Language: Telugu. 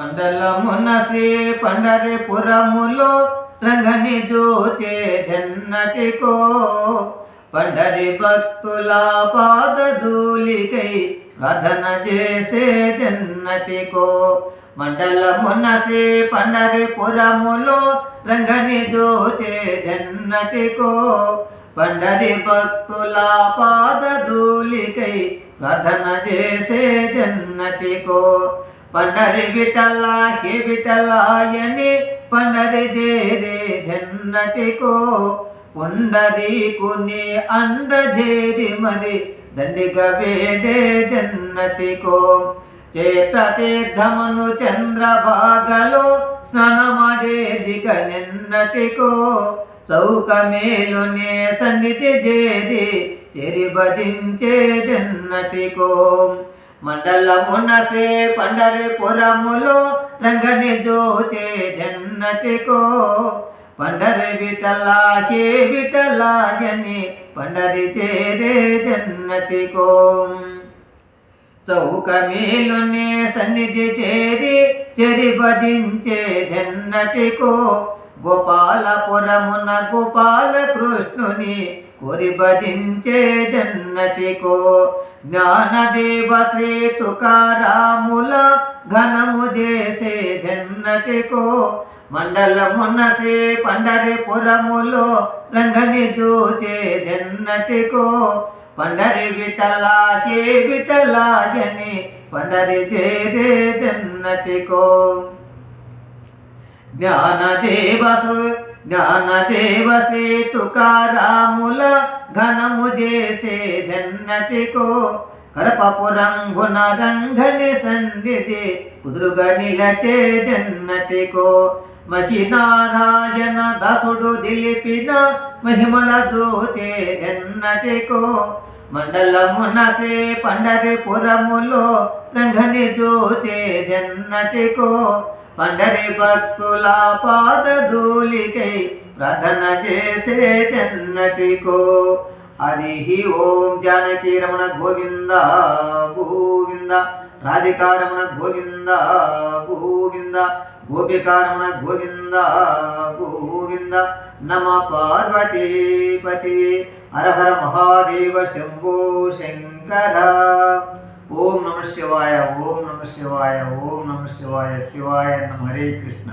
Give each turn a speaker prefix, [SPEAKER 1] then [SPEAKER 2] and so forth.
[SPEAKER 1] మండలమునసి పండరిపురములో రంగని జోచే జన్నటికో. పండరి భక్తుల పాదధూలికై ప్రార్థన చేసే జన్నటికో. మండలమునసి పండరిపురములో రంగని జోచే జన్నటికో. పండరి భక్తుల పాదధూలికై ప్రార్థన చేసే జన్నటికో. పండరి బిటల్లా హే బిటల్లాయని పండరి జేరే జన్నటికో పుండరీకుని అండ జేరి మరి దండిగ వేడే జన్నటికో చేత తీర్థమును చంద్రభాగలో స్నానమడేదిక నిన్నటికో. చౌక మేలునే సన్నిధి చేరి చెరి భజించే జన్నటికో మండలమునసే పండరిపురములో రంగని జోచే జన్నటికో. పండరి విటలా హే విటలాయని పండరి చేరే జన్నటికో. చౌక మేలునే సన్నిధి చేరి చెరి బదించే జన్నటికో. గోపాలపురమున గోపాల కృష్ణుని కొరి భజించే జన్నటికో. జ్ఞానదేవ శ్రీ తుకారాముల ఘనము చేసే జన్నటికో మండలమున్న శ్రీ పండరిపురములో రంగని చూచే జన్నటికో పండరి విఠలా హే విఠలాయని పండరి చేరే జన్నటికో. జ్ఞానదేవసు జ్ఞానదేవ శ్రీ తుకారాముల ఘనము చేసే జన్నటికో రంగని సన్నిధి కుదురుగా నిలచే మహినారాయణ దాసుడు దిలిపిన మహిమల జోచే జన్నటికో మండలమునసే పండరిపురములో రంగని జోచే జన్నటికో పండరి భక్తుల పాద ధూళికై ప్రార్థన చేసే జన్నటికో హరి ఓం జానకి రమణ గోవింద గోవింద రాధికారమణ గోవింద గోవింద గోపికారమణ గోవింద గోవింద నమ పార్వతీపతి హర హర మహాదేవ శంభో శంకర ఓం నమ శివాయ ఓం నమ శివాయ ఓం నమ శివాయ శివాయ నమ హరే కృష్ణ